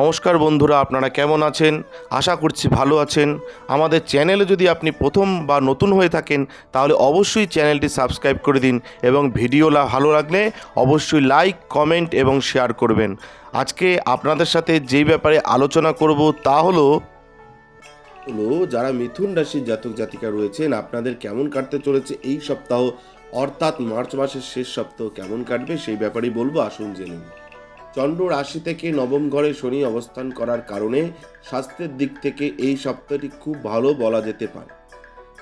নমস্কার বন্ধুরা, আপনারা কেমন আছেন? আশা করছি ভালো আছেন। আমাদের চ্যানেলে যদি আপনি প্রথম বা নতুন হয়ে থাকেন, তাহলে অবশ্যই চ্যানেলটি সাবস্ক্রাইব করে দিন এবং ভিডিও ভালো লাগলে অবশ্যই লাইক, কমেন্ট এবং শেয়ার করবেন। আজকে আপনাদের সাথে যেই ব্যাপারে আলোচনা করব তা হলো হলো যারা মিথুন রাশির জাতক জাতিকা রয়েছেন, আপনাদের কেমন কাটতে চলেছে এই সপ্তাহ? অর্থাৎ মার্চ মাসের শেষ সপ্তাহ কেমন কাটবে সেই ব্যাপারেই বলব, আসুন জেনে নিন। চন্দ্র রাশি থেকে নবম ঘরে শনি অবস্থান করার কারণে স্বাস্থ্যের দিক থেকে এই সপ্তাহটি খুব ভালো বলা যেতে পারে।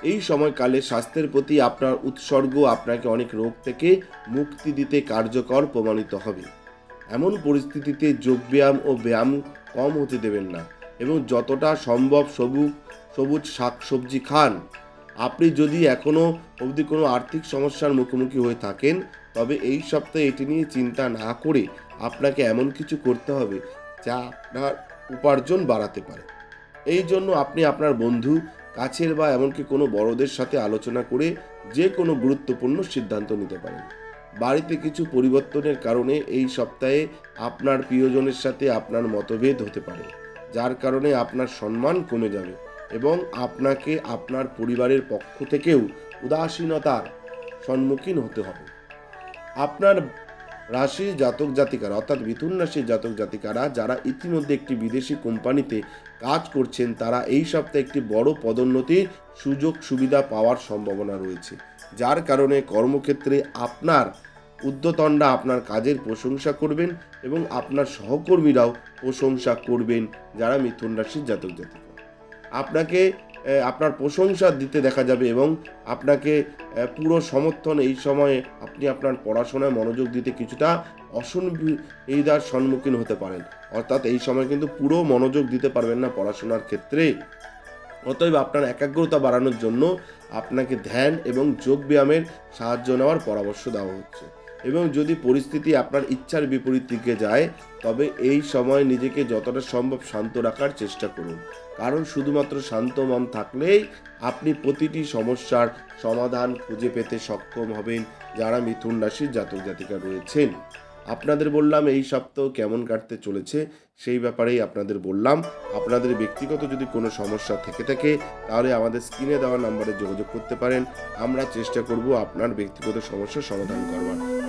এই সময়কালে স্বাস্থ্যের প্রতি আপনার উৎসর্গ, আপনাকে অনেক রোগ থেকে মুক্তি দিতে কার্যকর প্রমাণিত হবে। এমন পরিস্থিতিতে যোগব্যায়াম ও ব্যায়াম কম হতে দেবেন না এবং যতটা সম্ভব সবুজ সবুজ শাক সবজি খান। আপনি যদি এখনও অবধি কোনো আর্থিক সমস্যার মুখোমুখি হয়ে থাকেন, তবে এই সপ্তাহে এটি নিয়ে চিন্তা না করে আপনাকে এমন কিছু করতে হবে যা আপনার উপার্জন বাড়াতে পারে। এই জন্য আপনি আপনার বন্ধু, কাছের বা এমনকি কোনো বড়দের সাথে আলোচনা করে যে কোনো গুরুত্বপূর্ণ সিদ্ধান্ত নিতে পারেন। বাড়িতে কিছু পরিবর্তনের কারণে এই সপ্তাহে আপনার প্রিয়জনের সাথে আপনার মতভেদ হতে পারে, যার কারণে আপনার সম্মান কমে যাবে। এবং আপনাকে আপনার পরিবারের পক্ষ থেকেও উদাসীনতার সম্মুখীন হতে হবে। আপনার রাশি জাতক জাতিকারা অর্থাৎ মিথুন রাশির জাতক জাতিকারা যারা ইতিমধ্যে একটি বিদেশি কোম্পানিতে কাজ করছেন, তারা এই সপ্তাহে একটি বড় পদোন্নতির সুযোগ সুবিধা পাওয়ার সম্ভাবনা রয়েছে। যার কারণে কর্মক্ষেত্রে আপনার উদ্যতনরা আপনার কাজের প্রশংসা করবেন এবং আপনার সহকর্মীরাও প্রশংসা করবেন যারা মিথুন রাশির জাতক জাতিকা। আপনাকে আপনার প্রশংসা দিতে দেখা যাবে এবং আপনাকে পুরো সমর্থন এই সময়ে আপনি আপনার পড়াশোনায় মনোযোগ দিতে কিছুটা অসুবিধার সম্মুখীন হতে পারেন। অর্থাৎ এই সময় কিন্তু পুরো মনোযোগ দিতে পারবেন না পড়াশোনার ক্ষেত্রে। অতএব আপনার একাগ্রতা বাড়ানোর জন্য আপনাকে ধ্যান এবং যোগ ব্যায়ামের সাহায্য নেওয়ার পরামর্শ দেওয়া হচ্ছে। এবং যদি পরিস্থিতি আপনার ইচ্ছার বিপরীত দিকে যায়, তবে এই সময় নিজেকে যতটা সম্ভব শান্ত রাখার চেষ্টা করুন। কারণ শুধুমাত্র শান্ত মন থাকলেই আপনি প্রতিটি সমস্যার সমাধান খুঁজে পেতে সক্ষম হবেন, যারা মিথুন রাশির জাতক জাতিকা রয়েছেন। আপনাদের বললাম এই সপ্তাহ কেমন কাটতে চলেছে, সেই ব্যাপারেই আপনাদের বললাম। আপনাদের ব্যক্তিগত যদি কোনো সমস্যা থেকে থাকে, তাহলে আমাদের স্ক্রিনে দেওয়া নম্বরে যোগাযোগ করতে পারেন। আমরা চেষ্টা করব আপনার ব্যক্তিগত সমস্যার সমাধান করবার।